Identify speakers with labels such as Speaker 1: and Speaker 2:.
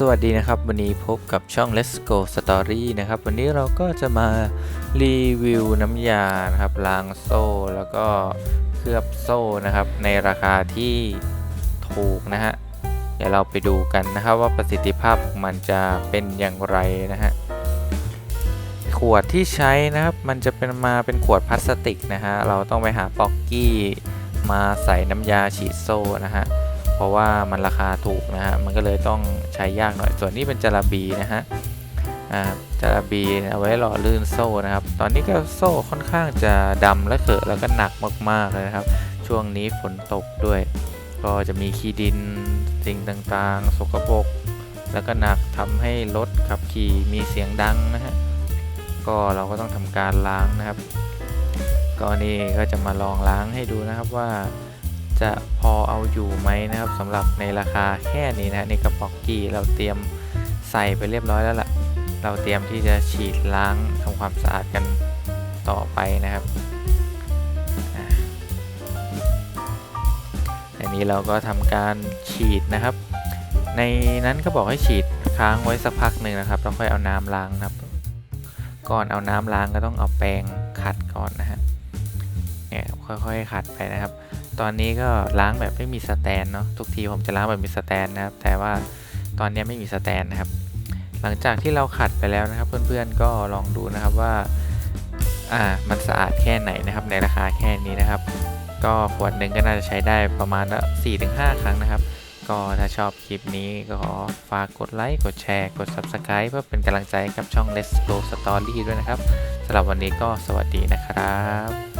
Speaker 1: สวัสดีนะครับ วันนี้พบกับช่อง Let's Go Story นะครับ วันนี้เราก็จะมารีวิวน้ำยานะครับล้างโซ่แล้วก็เคลือบโซ่นะครับ ในราคาที่ถูกนะฮะเดี๋ยวเราไปดูกันนะครับว่าประสิทธิภาพของมันจะเป็นอย่างไรนะฮะขวดที่ใช้นะครับ มันจะเป็นมาเป็นขวดพลาสติกนะฮะเราต้องไปหาป๊อกกี้มาใส่น้ำยาฉีดโซ่นะฮะ เพราะว่ามันราคาถูกนะฮะมันก็เลยต้องใช้ยากหน่อย ส่วนนี้เป็นจาระบีนะฮะอ่าจาระบีเอาไว้หล่อลื่นโซ่นะครับ ตอนนี้ก็โซ่ค่อนข้างจะดำและเขอะแล้วก็หนักมากๆเลยนะครับ ช่วงนี้ฝนตกด้วย ก็จะมีขี้ดินสิ่งต่างๆ สกปรกแล้วก็หนักทำให้รถขับขี่มีเสียงดังนะฮะก็เราก็ต้องทำการล้างนะครับก็นี่ก็จะมาลองล้างให้ดูนะครับว่า จะพอเอาอยู่ไหมนะครับสำหรับในราคาแค่นี้นะในกระป๋อกกี้เราเตรียมใส่ไปเรียบร้อยแล้วล่ะ เราเตรียมที่จะฉีดล้างทำความสะอาดกันต่อไปนะครับอันนี้เราก็ทำการฉีดนะครับ ในนั้นก็บอกให้ฉีดค้างไว้สักพักหนึ่งนะครับแล้วค่อยเอาน้ำล้างนะครับ ก่อนเอาน้ำล้างก็ต้องเอาแปรงขัดก่อนนะฮะเนี่ยค่อยๆขัดไปนะครับ ตอนนี้ก็ล้างแบบไม่มีสแตนเนาะทุกทีผมจะล้างแบบมีสแตนนะครับ แต่ว่าตอนนี้ไม่มีสแตนนะครับ หลังจากที่เราขัดไปแล้วนะครับ เพื่อนๆก็ลองดูนะครับว่าอ่ามันสะอาดแค่ไหนนะครับ ในราคาแค่นี้นะครับ ก็ขวดหนึ่งก็น่าจะใช้ได้ประมาณละ4-5 ครั้งนะครับ ก็ถ้าชอบคลิปนี้ก็ขอฝากกดไลค์กดแชร์ กด Subscribe เพื่อเป็นกำลังใจกับช่อง Let's Go Story ด้วยนะครับสำหรับวันนี้ก็สวัสดีนะครับ